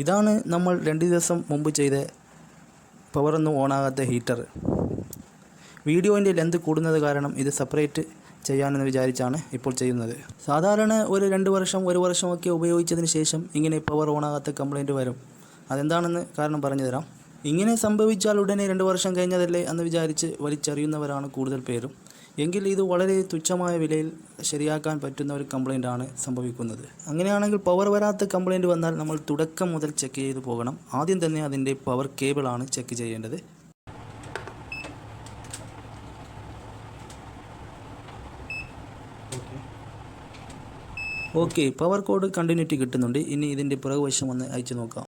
ഇതാണ് നമ്മൾ രണ്ട് ദിവസം മുമ്പ് ചെയ്ത പവറൊന്നും ഓണാകാത്ത ഹീറ്റർ വീഡിയോന്റെ ലെന്ത് കൂടുന്നത് കാരണം ഇത് സെപ്പറേറ്റ് ചെയ്യാമെന്ന് വിചാരിച്ചാണ് ഇപ്പോൾ ചെയ്യുന്നത്. സാധാരണ ഒരു രണ്ട് വർഷം ഒരു വർഷമൊക്കെ ഉപയോഗിച്ചതിന് ശേഷം ഇങ്ങനെ പവർ ഓണാകാത്ത കംപ്ലൈന്റ് വരും. അതെന്താണെന്ന് കാരണം പറഞ്ഞു തരാം. ഇങ്ങനെ സംഭവിച്ചാൽ ഉടനെ രണ്ട് വർഷം കഴിഞ്ഞതല്ലേ എന്ന് വിചാരിച്ച് വലിച്ചെറിയുന്നവരാണ് കൂടുതൽ പേരും. എങ്കിൽ ഇത് വളരെ തുച്ഛമായ വിലയിൽ ശരിയാക്കാൻ പറ്റുന്ന ഒരു കംപ്ലൈന്റ് ആണ് സംഭവിക്കുന്നത്. അങ്ങനെയാണെങ്കിൽ പവർ വരാത്ത കംപ്ലൈന്റ് വന്നാൽ നമ്മൾ തുടക്കം മുതൽ ചെക്ക് ചെയ്ത് പോകണം. ആദ്യം തന്നെ അതിന്റെ പവർ കേബിളാണ് ചെക്ക് ചെയ്യേണ്ടത്. ഓക്കെ പവർ കോഡ് കണ്ടിന്യൂറ്റി കിട്ടുന്നുണ്ട്. ഇനി ഇതിന്റെ പുറകുവശം ഒന്ന് അയച്ചു നോക്കാം.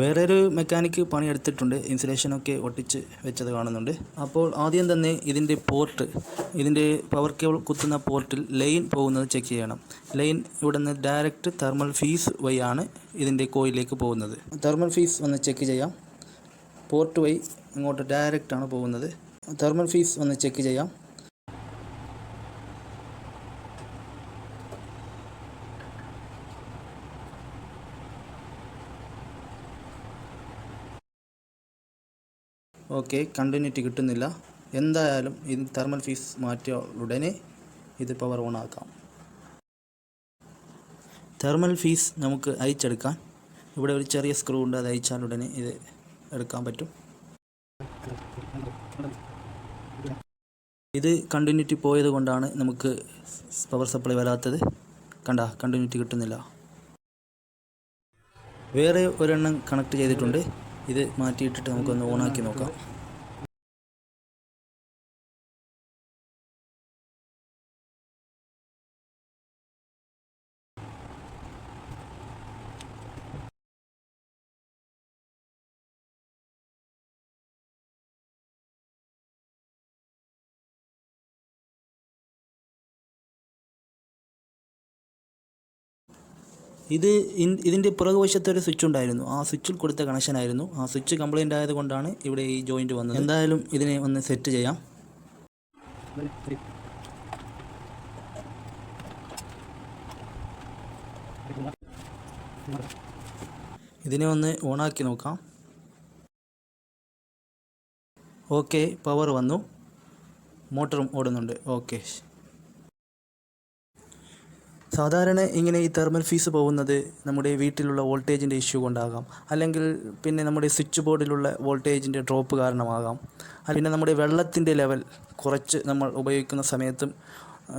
വേറൊരു മെക്കാനിക്ക് പണിയെടുത്തിട്ടുണ്ട്. ഇൻസുലേഷനൊക്കെ ഒട്ടിച്ച് വെച്ചത് കാണുന്നുണ്ട്. അപ്പോൾ ആദ്യം തന്നെ ഇതിന്റെ പോർട്ട് ഇതിന്റെ പവർ കേബിൾ കുത്തുന്ന പോർട്ടിൽ ലൈൻ പോകുന്നത് ചെക്ക് ചെയ്യണം. ലൈൻ ഇവിടെ നിന്ന് ഡയറക്റ്റ് തെർമൽ ഫീസ് ആണ് ഇതിന്റെ കോയിലേക്ക് പോകുന്നത്. തെർമൽ ഫീസ് ഒന്ന് ചെക്ക് ചെയ്യാം. പോർട്ട് വഴി ഇങ്ങോട്ട് ഡയറക്റ്റാണ് പോകുന്നത്. തെർമൽ ഫീസ് ഒന്ന് ചെക്ക് ചെയ്യാം. ഓക്കെ കണ്ടിന്യൂറ്റി കിട്ടുന്നില്ല. എന്തായാലും ഇത് തെർമൽ ഫീസ് മാറ്റിയ ഉടനെ ഇത് പവർ ഓൺ ആക്കാം. തെർമൽ ഫീസ് നമുക്ക് അയച്ചെടുക്കാൻ ഇവിടെ ഒരു ചെറിയ സ്ക്രൂ ഉണ്ട് അത് അയച്ചാൽ ഉടനെ ഇത് എടുക്കാൻ പറ്റും. ഇത് കണ്ടിന്യൂറ്റി പോയത് കൊണ്ടാണ് നമുക്ക് പവർ സപ്ലൈ വരാത്തത്. കണ്ട കണ്ടിന്യൂറ്റി കിട്ടുന്നില്ല. വേറെ ഒരെണ്ണം കണക്ട് ചെയ്തിട്ടുണ്ട്. ഇത് മാറ്റിയിട്ടിട്ട് നമുക്കൊന്ന് ഓണാക്കി നോക്കാം. ഇത് ഇതിന്റെ പുറകുവശത്ത് ഒരു സ്വിച്ച് ഉണ്ടായിരുന്നു. ആ സ്വിച്ചിൽ കൊടുത്ത കണക്ഷൻ ആയിരുന്നു. ആ സ്വിച്ച് കംപ്ലൈന്റ് ആയതുകൊണ്ടാണ് ഇവിടെ ഈ ജോയിന്റ് വന്നത്. എന്തായാലും ഇതിനെ ഒന്ന് സെറ്റ് ചെയ്യാം. ഇതിനെ ഒന്ന് ഓണാക്കി നോക്കാം. ഓക്കെ പവർ വന്നു. മോട്ടറും ഓടുന്നുണ്ട്. ഓക്കെ സാധാരണ ഇങ്ങനെ ഈ തെർമൽ ഫീസ് പോകുന്നത് നമ്മുടെ വീട്ടിലുള്ള വോൾട്ടേജിന്റെ ഇഷ്യൂ കൊണ്ടാകാം. അല്ലെങ്കിൽ പിന്നെ നമ്മുടെ സ്വിച്ച് ബോർഡിലുള്ള വോൾട്ടേജിന്റെ ഡ്രോപ്പ് കാരണമാകാം. അല്ലെങ്കിൽ നമ്മുടെ വെള്ളത്തിന്റെ ലെവൽ കുറച്ച് നമ്മൾ ഉപയോഗിക്കുന്ന സമയത്തും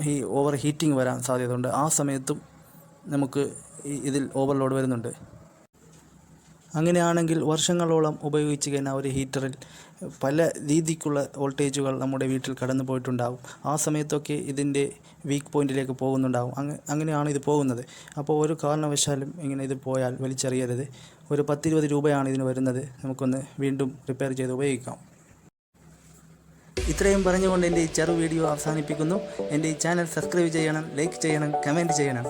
ഈ ഓവർ ഹീറ്റിംഗ് വരാൻ സാധ്യതയുണ്ട്. ആ സമയത്തും നമുക്ക് ഇതിൽ ഓവർലോഡ് വരുന്നുണ്ട്. അങ്ങനെയാണെങ്കിൽ വർഷങ്ങളോളം ഉപയോഗിച്ച് കഴിഞ്ഞാൽ ഒരു ഹീറ്ററിൽ പല രീതിക്കുള്ള വോൾട്ടേജുകൾ നമ്മുടെ വീട്ടിൽ കടന്നു പോയിട്ടുണ്ടാകും ആ സമയത്തൊക്കെ ഇതിന്റെ വീക്ക് പോയിന്റിലേക്ക് പോകുന്നുണ്ടാകും അങ്ങ് അങ്ങനെയാണ് ഇത് പോകുന്നത്. അപ്പോൾ ഒരു കാരണവശാലും ഇങ്ങനെ ഇത് പോയാൽ വലിച്ചെറിയരുത്. ഒരു പത്തിരുപത് രൂപയാണ് ഇതിന് വരുന്നത്. നമുക്കൊന്ന് വീണ്ടും റിപ്പയർ ചെയ്ത് ഉപയോഗിക്കാം. ഇത്രയും പറഞ്ഞുകൊണ്ട് എന്റെ ഈ ചെറു വീഡിയോ അവസാനിപ്പിക്കുന്നു. എന്റെ ഈ ചാനൽ സബ്സ്ക്രൈബ് ചെയ്യണം ലൈക്ക് ചെയ്യണം കമന്റ് ചെയ്യണം.